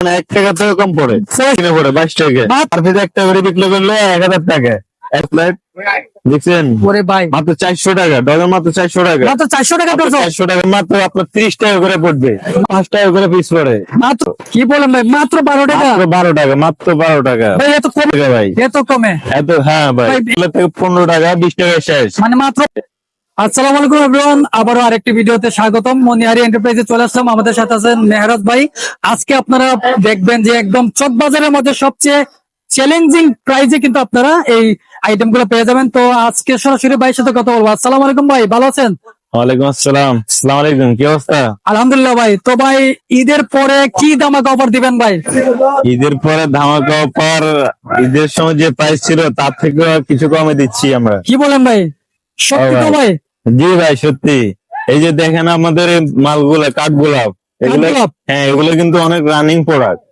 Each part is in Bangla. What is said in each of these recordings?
মানে এক টাকা থেকে কম পড়ে। কিনে পড়ে বাইশ টাকা। আর ফিরে একটা করে বিক্রি করলে এক হাজার টাকা। এক প্লেট দেখছেন? ওরে ভাই। মাত্র চারশো টাকা ডজন মাত্র চারশো টাকা। মাত্র চারশো টাকা চারশো টাকা মাত্র আপনার তিরিশ টাকা করে পড়বে। পাঁচ টাকা করে পিস পড়ে। মাত্র কি বলেন ভাই? মাত্র বারো টাকা? বারো টাকা মাত্র বারো টাকা। ভাই এত কমে ভাই। এত কমে। এত হ্যাঁ ভাই। পনেরো টাকা বিশ টাকা শেষ। মানে মাত্র আসসালামু আলাইকুম এভরিওয়ান আবারও আরেকটি ভিডিওতে স্বাগতম। মনিহারি এন্টারপ্রাইজে চলে আসলাম। আমাদের সাথে আছেন মেহরাজ ভাই। আজকে আপনারা দেখবেন যে একদম চক বাজারের মধ্যে সবচেয়ে চ্যালেঞ্জিং প্রাইজে কিন্তু আপনারা এই আইটেমগুলো পেয়ে যাবেন। তো আজকে সরাসরি ভাইয়ের সাথে কথা বলব। আসসালামু আলাইকুম ভাই ভালো আছেন? ওয়ালাইকুম আসসালাম। আসসালামু আলাইকুম কি অবস্থা? আলহামদুলিল্লাহ ভাই। তো ভাই ঈদের পরে কি দামাকা অফার দিবেন ভাই? ঈদের পরে ধামাকা অফার ঈদের সময় যে প্রাইস ছিল তার থেকে কিছু কমে দিচ্ছি আমরা। কি বলেন ভাই? সত্যি তো ভাই। জি ভাই সত্যি। এই যে দেখেন আমাদের মালগুলা কাঠগোলাপ এগুলো হ্যাঁ এগুলো কিন্তু অনেক রানিং প্রোডাক্ট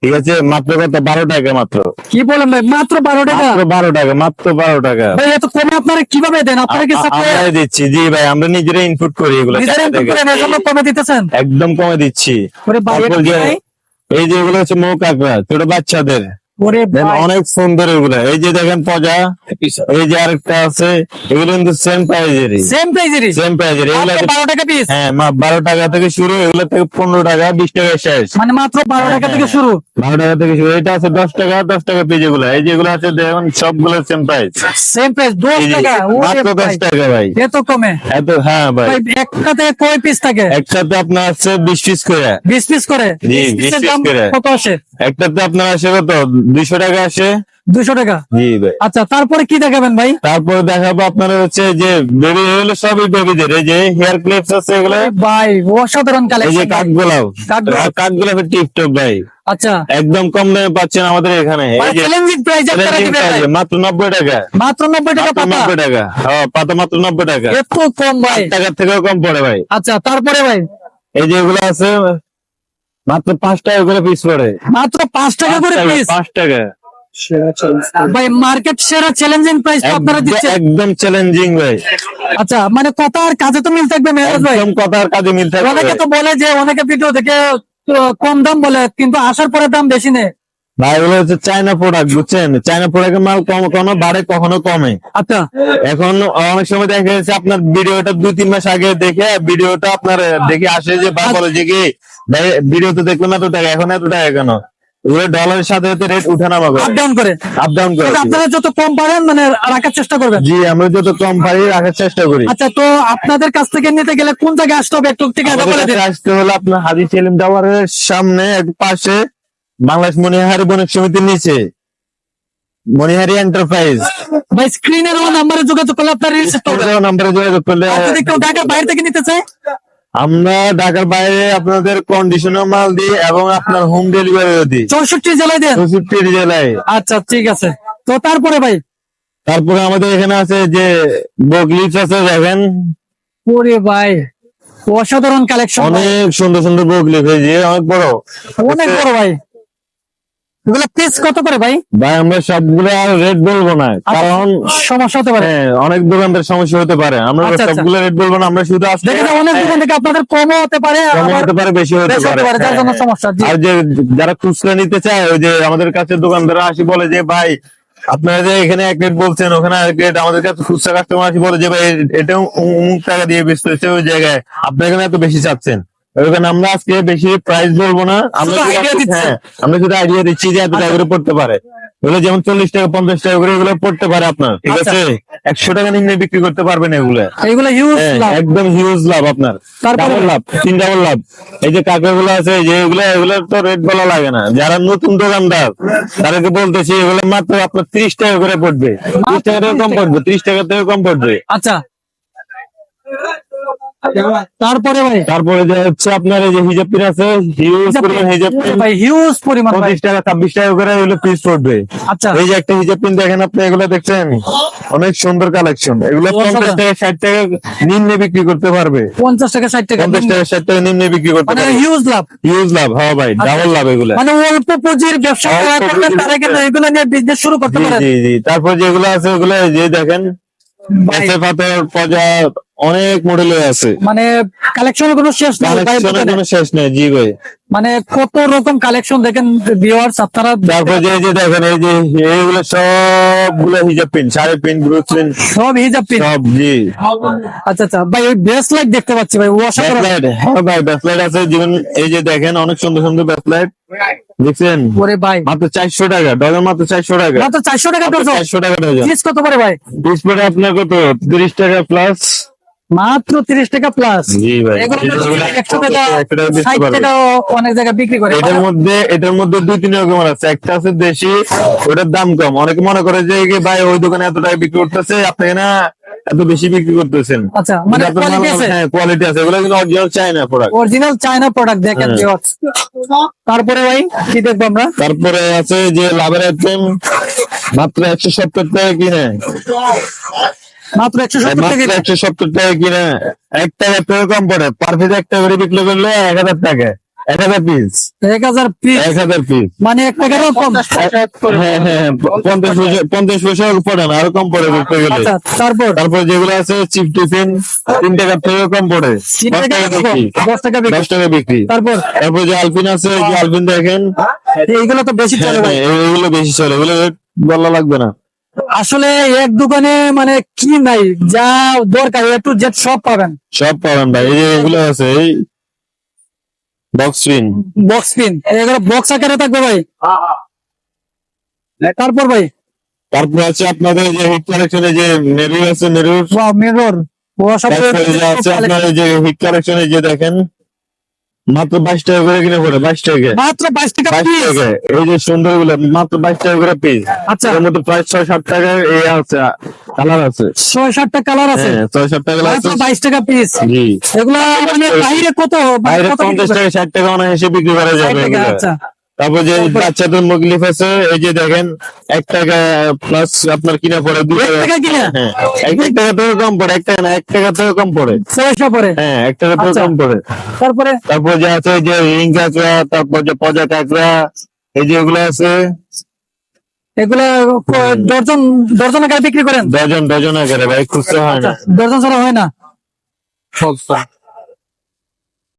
ঠিক আছে? মাত্র কত? বারো টাকা মাত্র। কি বলেন ভাই? মাত্র বারো টাকা? মাত্র বারো টাকা মাত্র বারো টাকা। ভাই এত কমে আপনারা কীভাবে দেন? আপনারা কি আমরাই দিচ্ছি। জি ভাই আমরা নিজেরা ইনপুট করি এগুলো কমে দিতেছেন? একদম কমে দিচ্ছি। এই যে এগুলো হচ্ছে মৌ কাঁকড়া ছোট বাচ্চাদের। অনেক সুন্দর এগুলো। এই যে দেখেন পজা এই যে আরেকটা আছে এগুলো কিন্তু সেম প্রাইজেরই সেম প্রাইজেরই সেম প্রাইজের এগুলো বারো টাকা পিস হ্যাঁ বারো টাকা থেকে শুরু এগুলো থেকে পনেরো টাকা বিশ টাকা শেষ। মানে মাত্র বারো টাকা থেকে শুরু? বারো টাকা থেকে শুরু। এটা আছে দশ টাকা দশ টাকা পেজ এগুলো। এই যেগুলো আছে দেখুন সবগুলো সেম প্রাইস সেম প্রাইস দশ টাকা? মাত্র দশ টাকা ভাই। এত কমে? এত হ্যাঁ ভাই। থেকে কয় পিস থাকে? একসাথে আপনার আছে বিশ পিস করে। বিশ পিস করে? জি, 20 20 পিসের piece দাম করে। কত আসে? একটাতে আপনার আসে কত? দুইশো টাকা আসে। দুশো টাকা? জি ভাই। আচ্ছা তারপরে কি দেখাবেন ভাই? তারপরে দেখাবো আপনার হচ্ছে যে বেবি এগুলো সবই বেবিদের। এই যে হেয়ার ক্লিপস আছে এগুলো। ভাই অসাধারণ এই যে কালেকশন কাঠগোলাপ কাঠগোলাপ। কাঠগোলাপের টিপটপ ভাই। আচ্ছা। একদম কম দামে পাচ্ছেন আমাদের এখানে। যে চ্যালেঞ্জিং প্রাইস আপনারা দিবেন ভাই। মাত্র নব্বই টাকা। মাত্র নব্বই টাকা পাতা? নব্বই টাকা। হ্যাঁ পাতা মাত্র নব্বই টাকা। এত কম ভাই। টাকার থেকেও কম পড়ে ভাই। আচ্ছা তারপরে ভাই? এই যে এগুলো আছে মাত্র পাঁচ টাকা করে পিস পড়ে। মাত্র পাঁচ টাকা করে পিস পাঁচ টাকা। ভাই মার্কেট সেরা চ্যালেঞ্জিং প্রাইস তো আপনারা একদম- দিচ্ছেন। একদম চ্যালেঞ্জিং ভাই। আচ্ছা মানে কথা আর কাজে তো মিল থাকবে মেহরাজ ভাই। একদম কথার কাজে মিল থাকবে। অনেকে তো বলে যে অনেকে ভিডিও থেকে কম দাম বলে কিন্তু আসার পরে দাম বেশি নেই ভাই এগুলো হচ্ছে চায়না প্রোডাক্ট বুঝছেন? চায়না প্রোডাক্টের মাল কম কখনো বাড়ে কখনো কমে। আচ্ছা। এখন অনেক সময় দেখা যাচ্ছে আপনার ভিডিওটা দুই তিন মাস আগে দেখে ভিডিওটা আপনার দেখে আসে যে বা বলে যে কি ভাই ভিডিও তো দেখলাম এত টাকা এখন এত টাকা কেন? ডলারের সাথে সাথে রেট উঠানামা করে আপ ডাউন করে। আপ ডাউন করে আপনারা যত কম পারেন মানে রাখার চেষ্টা করবেন। জি আমরা যত কম পারি রাখার চেষ্টা করি। আচ্ছা তো আপনাদের কাছ থেকে নিতে গেলে কোন জায়গায় আসতে হবে? একটু বলে আসতে হলো আপনার হাজি সেলিম টাওয়ারের সামনে এক পাশে বাংলাদেশ মনিহারি বণিক সমিতির নিচে। মনিহারি এন্টারপ্রাইজ ভাই স্ক্রিনের ও নাম্বারে যোগাযোগ করলে আপনার রিসিভ করবেন নাম্বারে যোগাযোগ করলে যদি কেউ ঢাকার বাইরে থেকে নিতে চায়? আমরা ঢাকার বাইরে আপনাদের কন্ডিশনার মাল দিই এবং আপনার হোম ডেলিভারিও দিই। চৌষট্টি জেলায় দেন। চৌষট্টি জেলায়। আচ্ছা ঠিক আছে। তো তারপরে ভাই? তারপরে আমাদের এখানে আছে যে বগলিপস আছে দেখেন। ওরে ভাই অসাধারণ কালেকশন অনেক সুন্দর সুন্দর বগলিপ এই যে অনেক বড়। অনেক বড় ভাই। এগুলো পিস কত করে ভাই? ভাই আমরা সবগুলো আর রেট বলব না কারণ সমস্যা হতে পারে। হ্যাঁ অনেক দোকানদার সমস্যা হতে পারে। আমরা আচ্ছা, আচ্ছা। সবগুলো রেট বলব না আমরা শুধু আজকে দেখেন অনেক দোকান থেকে আপনাদের কমও হতে পারে কম হতে পারে বেশি হতে পারে। পারে যার জন্য হ্যাঁ। সমস্যা আর যে যারা খুচরা নিতে চায় ওই যে আমাদের কাছে দোকানদার আসি বলে যে ভাই আপনারা যে এখানে এক রেট বলছেন ওখানে এক রেট আমাদের কাছে খুচরা কাস্টমার আসি বলে যে ভাই এটা অমুক টাকা দিয়ে বেচতেছে ওই জায়গায় আপনার এখানে এত বেশি চাচ্ছেন? আমরা আজকে বেশি প্রাইস বলব না। আমরা। হ্যাঁ আমরা শুধু আইডিয়া দিচ্ছি যে এত টাকা করে পড়তে পারে। এগুলো যেমন চল্লিশ টাকা পঞ্চাশ টাকা করে এগুলো পড়তে পারে আপনার ঠিক আচ্ছা। আছে? একশো টাকা নিম্নে বিক্রি করতে পারবেন এগুলো। এইগুলো হিউজ হ্যাঁ, একদম হিউজ লাভ আপনার। তারপরে? ডাবল লাভ তিন ডাবল লাভ। এই যে কাঁকড়া আছে যে এগুলো এগুলো তো রেট বলা লাগে না। যারা নতুন দোকানদার তাদেরকে বলতেছি এগুলো মাত্র আপনার ত্রিশ টাকা করে পড়বে। ত্রিশ টাকা থেকে কম পড়বে ত্রিশ টাকা থেকে কম পড়বে। আচ্ছা। তারপরে ভাই? তারপরে যে হচ্ছে আপনার এই যে হিজাব পিন আছে হিউজ পরিমাণ হিজাব পিন। ভাই হিউজ পরিমাণ ভাই। পঁচিশ টাকা ছাব্বিশ টাকা করে এগুলো পিস পড়বে। আচ্ছা। এই যে একটা হিজাব পিন দেখেন আপনি এগুলো দেখছেন? অনেক সুন্দর কালেকশন এগুলো পঞ্চাশ টাকা। ষাট টাকা নিম্নে বিক্রি করতে পারবে। পঞ্চাশ টাকা ষাট টাকা। পঞ্চাশ টাকা ষাট টাকা নিম্নে বিক্রি করতে মানে হিউজ লাভ। হিউজ লাভ হ্যাঁ ভাই ডাবল লাভ এগুলো। মানে অল্প পুঁজির ব্যবসা অল্প করা করবেন তারা কিন্তু এগুলো নিয়ে বিজনেস শুরু করতে জি পারেন জি জি। তারপর যেগুলো আছে ওগুলো যে দেখেন এসে পাথর পজা অনেক মডেলের আছে। মানে কালেকশনের কোনো শেষ নেই কালেকশনের কোনো শেষ নেই জি ভাই। মানে কত রকম কালেকশন দেখেন ভিউয়ার্স আপনারা তারপর যে যে দেখেন এই যে এইগুলো সবগুলো হিজাব পিন সাড়ে পিন ব্রুচ পিন সব হিজাব পিন সব জি। আচ্ছা আচ্ছা ভাই ওই ব্রেসলাইট দেখতে পাচ্ছি ভাই অসাধারণ হ্যাঁ ভাই ব্যাকলাইট আছে যেমন এই যে দেখেন অনেক সুন্দর সুন্দর ব্যাকলাইট দেখছেন? ওরে ভাই। মাত্র চারশো টাকা ডজন মাত্র চারশো টাকা। মাত্র চারশো টাকা ডজন চারশো টাকা ডজন কত করে ভাই? ডিসপ্লে আপনার কত? তিরিশ টাকা প্লাস মাত্র তিরিশ টাকা প্লাস অনেক জায়গায় বিক্রি করে। এটার মধ্যে এটার মধ্যে দুই তিন রকমের আছে। একটা আছে দেশি ওটার দাম কম। অনেকে মনে করে যে ভাই ওই দোকানে এত টাকা বিক্রি করতেছে আপনি না এত বেশি বিক্রি করতেছেন? আচ্ছা মানে আছে? হ্যাঁ কোয়ালিটি আছে। এগুলো কিন্তু original China product original China product দেখেন হ্যাঁ। তারপরে ভাই কি দেখব আমরা? তারপরে আছে যে লাভের আইটেম মাত্র একশো সত্তর টাকা কিনে। মাত্র একশো সত্তর একশো সত্তর টাকা কিনে এক টাকা টাকা কম পড়ে। পার পিস একটা করে বিক্রি করলে এক হাজার টাকা এক হাজার পিস এক হাজার পিস এক হাজার পিস মানে এক টাকারও কম? হ্যাঁ হ্যাঁ পঞ্চাশ পয়সা। পঞ্চাশ পয়সা পড়ে না আরও কম পড়ে বিক্রি করলে। আচ্ছা তারপর? তারপর যেগুলো আছে চিপ টিফিন তিন টাকার থেকে কম পড়ে। দশ টাকা বিক্রি। দশ টাকা বিক্রি। দশ টাকা বিক্রি। তারপর? তারপর যে আলপিন আছে যে আলপিন দেখেন। এইগুলো তো বেশি হ্যাঁ, চলে ভাই। হ্যাঁ, এগুলো বেশি চলে। এগুলো বলা লাগবে না। আসলে এক দোকানে মানে কি নাই যা দরকার এ টু জেড সব পাবেন। সব পাবেন ভাই এই যে এগুলো আছে এই বক্স পিন বক্স পিন এগুলো বক্স আকারে থাকবে ভাই। তারপর ভাই? তারপর আছে আপনাদের যে হিট কালেকশনে যে মেরু আছে মেরুর মিরর ও সব তারপরে যে আছে আপনার এই যে হিট কালেকশনে যে দেখেন। মাত্র বাইশ টাকা করে কিনে পড়ে বাইশ টাকা। মাত্র বাইশ টাকা এই যে সুন্দরগুলো মাত্র বাইশ টাকা করে পিস আচ্ছা। এর মধ্যে প্রায় ছয় সাত টাকা এ আছে কালার আছে। ছয় সাতটা কালার আছে? হ্যাঁ ছয় সাত টাকা মাত্র আছে। বাইশ টাকা পিস জি। এগুলা মানে বাইরে কত? বাইরে পঞ্চাশ টাকা ষাট টাকা অনায়াসে বিক্রি করা যাবে আচ্ছা। তারপর যে বাচ্চাদের মুগলিফ আছে এই যে দেখেন এক টাকা প্লাস আপনার কিনা পড়ে দু এক টাকা। কিনা? হ্যাঁ এক টাকা থেকে কম পড়ে এক টাকা না এক টাকা থেকে কম পড়ে। ছয়শো পরে হ্যাঁ এক টাকা থেকে আচ্ছা। কম পড়ে। তারপরে? তারপর যে আছে যে রিং কাঁকড়া তারপর যে পজা কাঁকড়া এই যে এগুলো আছে। এগুলা ডর্জন ডর্জন আকারে বিক্রি করেন? ডজন ডজন আকারে ভাই খুচরা হয় না। ডর্জন ছাড়া হয় না?